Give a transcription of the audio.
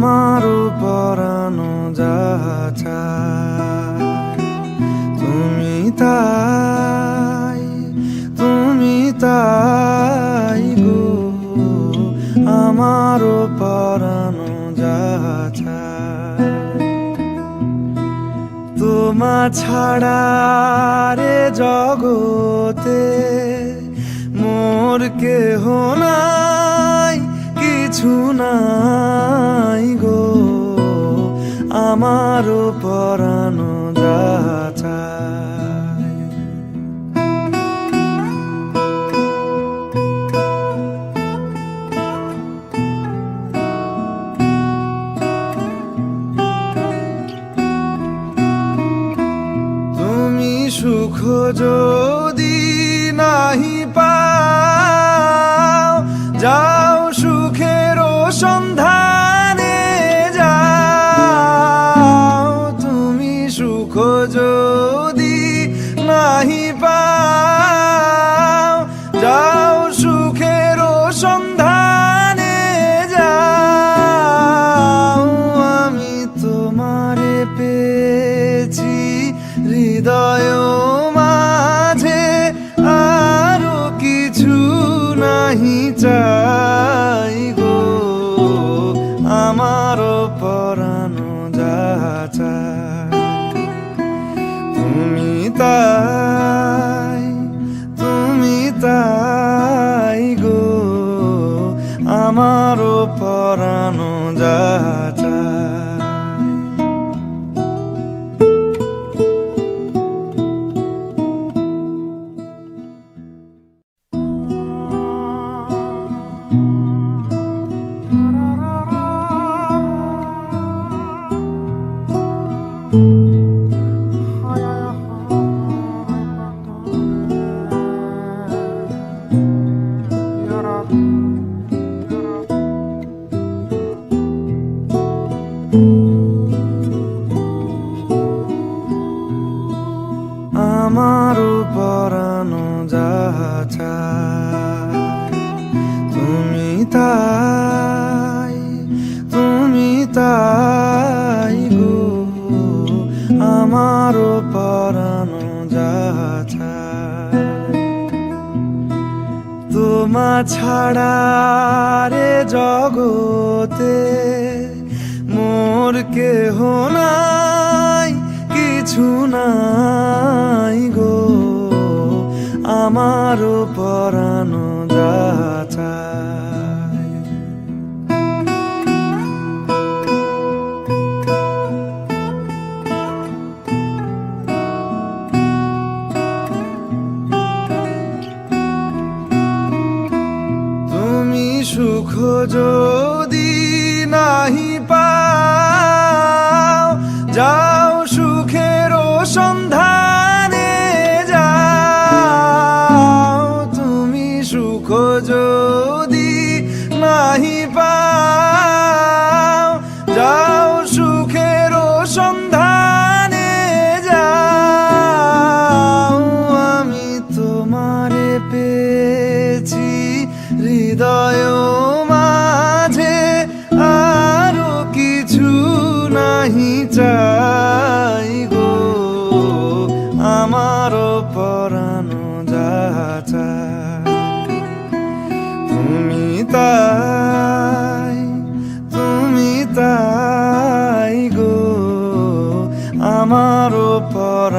আমার পরানো যাহা তুমি তাই তুমি তাই গো, আমার পরানো তোমা ছাড়া রে জগতে মোর কেহ নাই, কিছু না আমারও পরানো যা তুমি সুখ যদি নাহি পাও যাও হৃদয় মাঝে আরও কিছু নাহি চাই গো। আমার পরানো যা তুমি তাই তুমি তাই গো। আমারও পরানো যা আমারও পরানো যা চায় তুমি তাই তুমি তাই গো। আমারও পরানো যা চায় তোমা ছাড়া রে জগতে মোর কেহ নাই। কিছু নাই গো। আমারও পরানো যা চায় তুমি সুখ হৃদয় মাঝে আরও কিছু নাহি চাই গো। আমার পরানো যা তুমি তাই তুমি তাই গো। আমারও চায়